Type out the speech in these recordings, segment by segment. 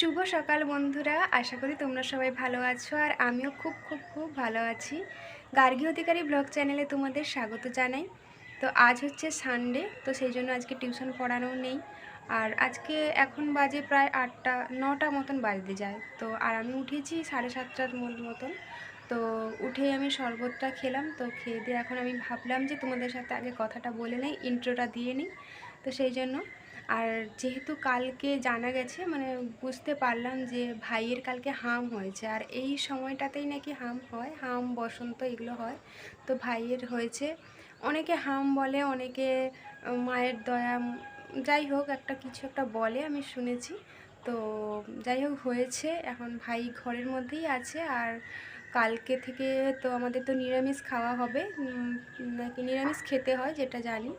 সকাল বন্ধুরা, আশা করি তোমরা সবাই ভালো আছো আর আমিও খুব খুব খুব ভালো আছি। গার্গী অধিকারী ব্লগ চ্যানেলে তোমাদের স্বাগত জানাই। তো আজ হচ্ছে সানডে তো সেই জন্য আজকে টিউশন পড়ানো নেই। আর আজকে এখন বাজে প্রায় আটটা, নটা মতন বাজতে যায়। তো আর আমি উঠেছি সাড়ে সাতটার মতো, মতন। তো উঠে আমি শরবতটা খেলাম, তো খেয়ে দিয়ে এখন আমি ভাবলাম যে তোমাদের সাথে আগে কথাটা বলে নেই ইন্ট্রোটা দিয়ে নিই। তো সেই জন্য আর যেহেতু কালকে জানা গেছে মানে বুঝতে পারলাম যে ভাইয়ের কালকে হাম হয়েছে। আর এই সময়টাতেই নাকি হাম হয়, হাম, বসন্ত এগুলো হয়। তো ভাইয়ের হয়েছে। অনেকে হাম বলে, অনেকে মায়ের দয়া, যাই হোক, একটা কিছু একটা বলে, আমি শুনেছি। তো যাই হোক, হয়েছে। এখন ভাই ঘরের মধ্যেই আছে। আর কালকে থেকে তো আমাদের তো নিরামিষ খাওয়া হবে। নাকি নিরামিষ খেতে হয়, যেটা জানি।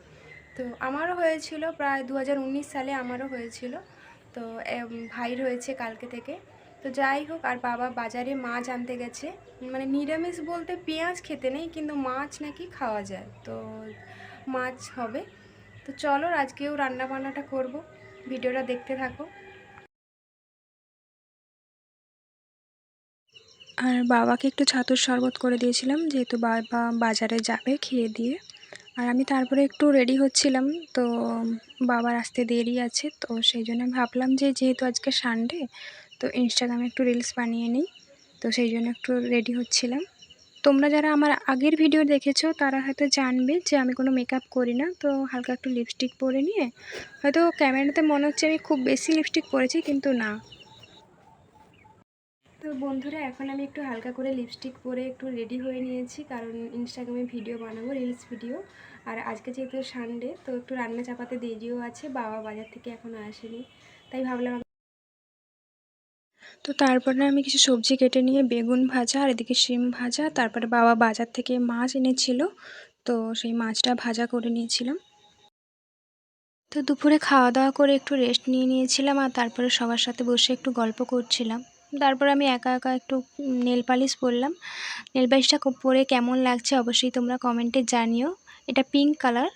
তো আমারও হয়েছিল প্রায় দু হাজার উনিশ সালে আমারও হয়েছিল। তো এম, ভাইয়ের হয়েছে কালকে থেকে। তো যাই হোক আর বাবা বাজারে মাছ আনতে গেছে। মানে নিরামিষ বলতে পেঁয়াজ খেতে নেই কিন্তু মাছ নাকি খাওয়া যায়। তো মাছ হবে। তো চলো আজকেও রান্না বান্নাটা করব। ভিডিওটা দেখতে থাকো। আর বাবাকে একটু ছাতুর শরবত করে দিয়েছিলাম যেহেতু বাবা বাজারে যাবে খেয়ে দিয়ে। আর আমি তারপরে একটু রেডি হচ্ছিলাম, তো বাবার আসতে দেরি আছে, তো সেই জন্য ভাবলাম যে যেহেতু আজকে সানডে তো ইনস্টাগ্রামে একটু রিলস বানিয়ে নিই, তো সেই জন্য একটু রেডি হচ্ছিলাম। তোমরা যারা আমার আগের ভিডিও দেখেছ, তারা হয়তো জানবে যে আমি কোনো মেকআপ করি না, তো হালকা একটু লিপস্টিক পরে নিয়ে, হয়তো ক্যামেরাতে মনে হচ্ছে আমি খুব বেশি লিপস্টিক পরেছি, কিন্তু না। তো বন্ধুরা, এখন আমি একটু হালকা করে লিপস্টিক পরে একটু রেডি হয়ে নিয়েছি, কারণ ইনস্টাগ্রামে ভিডিও বানাবো রিলস ভিডিও আর আজকে যেহেতু সানডে তো একটু রান্না চাপাতে দেরিও আছে, বাবা বাজার থেকে এখনও আসেনি, তাই ভাবলাম তো তারপরে আমি কিছু সবজি কেটে নিয়ে, বেগুন ভাজা আর এদিকে শিম ভাজা, তারপরে বাবা বাজার থেকে মাছ এনেছিল, তো সেই মাছটা ভাজা করে নিয়েছিলাম। তো দুপুরে খাওয়া দাওয়া করে একটু রেস্ট নিয়ে নিয়েছিলাম আর তারপরে সবার সাথে বসে একটু গল্প করছিলাম। তারপর আমি একা একা একটু নেল পালিশ পরলাম। নেল পালিশটা পরে কেমন লাগছে অবশ্যই তোমরা কমেন্টে জানিও। এটা পিঙ্ক কালার।